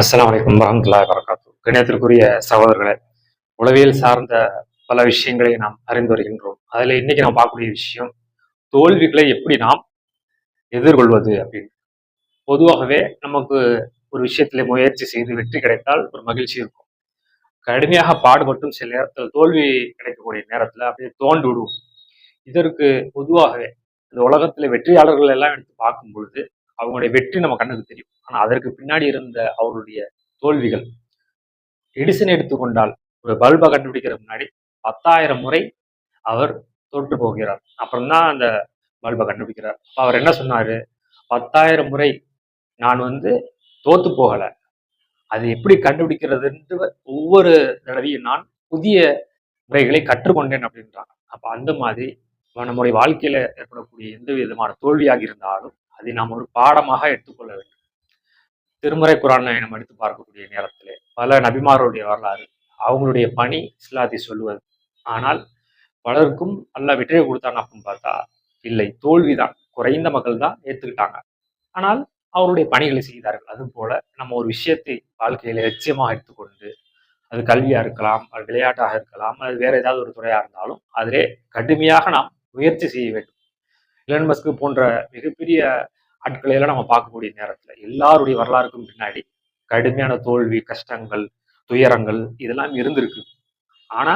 அஸ்லாம் வலைக்கம் வரமத்துல்லா வரகாத்து கணியத்திற்குரிய சகோதரர்களே உளவியல் சார்ந்த பல விஷயங்களை நாம் அறிந்து வருகின்றோம். அதில் இன்னைக்கு நாம் பார்க்கக்கூடிய விஷயம் தோல்விகளை எப்படி நாம் எதிர்கொள்வது அப்படின்னு. பொதுவாகவே நமக்கு ஒரு விஷயத்தில் முயற்சி செய்து வெற்றி கிடைத்தால் ஒரு மகிழ்ச்சி இருக்கும். கடுமையாக பாடுபட்டும் சில நேரத்தில் தோல்வி கிடைக்கக்கூடிய நேரத்தில் அப்படியே தோண்டு விடுவோம் இதற்கு பொதுவாகவே இந்த உலகத்தில் வெற்றியாளர்கள் எல்லாம் எடுத்து பார்க்கும் பொழுது அவங்களுடைய வெற்றி நம்ம கண்ணுக்கு தெரியும். ஆனா அதற்கு பின்னாடி இருந்த அவருடைய தோல்விகள் எடிசன் எடுத்துக்கொண்டால் ஒரு பல்பை கண்டுபிடிக்கிற முன்னாடி பத்தாயிரம் முறை அவர் தொட்டு போகிறார். அப்புறம்தான் அந்த பல்பை கண்டுபிடிக்கிறார். அப்ப அவர் என்ன சொன்னாரு? பத்தாயிரம் முறை நான் வந்து தோத்து போகல. அது எப்படி கண்டுபிடிக்கிறதுன்ற ஒவ்வொரு தடவையும் நான் புதிய முறைகளை கற்றுக்கொண்டேன் அப்படின்றாங்க. அப்ப அந்த மாதிரி நம்முடைய வாழ்க்கையில ஏற்படக்கூடிய எந்த விதமான தோல்வியாக இருந்தாலும் அதை நாம் ஒரு பாடமாக எடுத்துக்கொள்ள வேண்டும். திருமறை குரானை நம்ம எடுத்து பார்க்கக்கூடிய நேரத்திலே பல நபிமாருடைய வரலாறு அவங்களுடைய பணி இஸ்லாத்தை சொல்லுவது. ஆனால் பலருக்கும் நல்ல வெற்றியை கொடுத்தாங்க அப்படின்னு பார்த்தா இல்லை தோல்விதான் குறைந்த மக்கள் தான் ஏற்றுக்கிட்டாங்க ஆனால் அவருடைய பணிகளை செய்தார்கள். அது போல நம்ம ஒரு விஷயத்தை வாழ்க்கையில லட்சியமாக எடுத்துக்கொண்டு அது கல்வியா இருக்கலாம் அது விளையாட்டாக இருக்கலாம் அது வேற ஏதாவது ஒரு துறையா இருந்தாலும் அதிலே கடுமையாக நாம் முயற்சி செய்ய வேண்டும். இலன் மஸ்கு போன்ற மிகப்பெரிய ஆட்களை எல்லாம் நம்ம பார்க்கக்கூடிய நேரத்துல எல்லாருடைய வரலாறுக்கும் பின்னாடி கடுமையான தோல்வி கஷ்டங்கள் துயரங்கள் இதெல்லாம் இருந்திருக்கு. ஆனா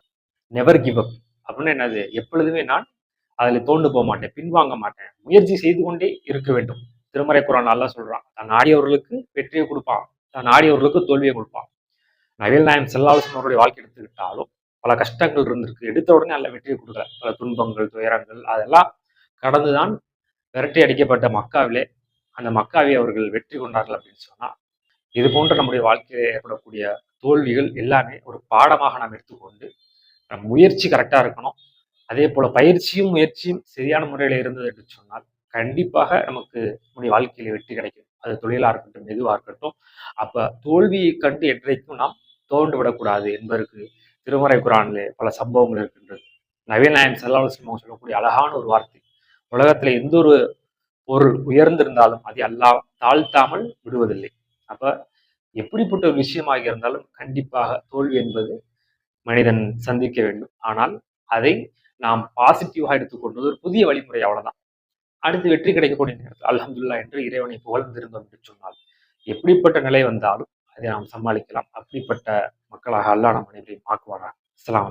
நெவர் கிவ் அப் அப்படின்னு என்னது? எப்பொழுதுமே நான் அதில் தோண்டு போக மாட்டேன் பின்வாங்க மாட்டேன். முயற்சி செய்து கொண்டே இருக்க வேண்டும். திருமறை குரான் நல்லா சொல்றான் தன் ஆடியவர்களுக்கு வெற்றியை கொடுப்பான். தன் ஆடியவர்களுக்கு தோல்வியை கொடுப்பான். நவீல் நாயம் செல்லாவசன் அவருடைய வாழ்க்கை எடுத்துக்கிட்டாலும் பல கஷ்டங்கள் இருந்திருக்கு. எடுத்த உடனே நல்ல வெற்றியை கொடுக்கல. பல துன்பங்கள் துயரங்கள் அதெல்லாம் கடந்துதான் விரட்டி அடிக்கப்பட்ட மக்காவிலே அந்த மக்காவை அவர்கள் வெற்றி கொண்டார்கள் அப்படின்னு சொன்னால் இது போன்ற நம்முடைய வாழ்க்கையில் ஏற்படக்கூடிய தோல்விகள் எல்லாமே ஒரு பாடமாக நாம் எடுத்துக்கொண்டு நம் முயற்சி கரெக்டாக இருக்கணும். அதே போல் பயிற்சியும் முயற்சியும் சரியான முறையில் இருந்தது என்று சொன்னால் கண்டிப்பாக நமக்கு நம்முடைய வாழ்க்கையில் வெற்றி கிடைக்கும். அது தொழிலாக இருக்கட்டும் எதுவாக இருக்கட்டும். அப்போ தோல்வியை கண்டு என்றைக்கும் நாம் தோண்டு விடக்கூடாது என்பதற்கு திருமறை குரானிலே பல சம்பவங்கள் இருக்கின்றது. நவீன நாயம் செல்லாவல் சொல்லக்கூடிய அழகான ஒரு வார்த்தை. உலகத்தில் எந்த ஒரு பொருள் உயர்ந்திருந்தாலும் அதை அல்லா தாழ்த்தாமல் விடுவதில்லை. அப்ப எப்படிப்பட்ட ஒரு விஷயமாக இருந்தாலும் கண்டிப்பாக தோல்வி என்பது மனிதன் சந்திக்க வேண்டும். ஆனால் அதை நாம் பாசிட்டிவாக எடுத்துக்கொண்டது ஒரு புதிய வழிமுறை அவ்வளவுதான். அடுத்து வெற்றி கிடைக்கக்கூடிய நேரத்தில் அலமதுல்லா என்று இறைவனை புகழ்ந்திருந்தோம் என்று சொன்னால் எப்படிப்பட்ட நிலை வந்தாலும் அதை நாம் சமாளிக்கலாம். அப்படிப்பட்ட மக்களாக அல்லாஹ் நம் அனைவரையும் ஆக்குவாரா அஸ்லாம்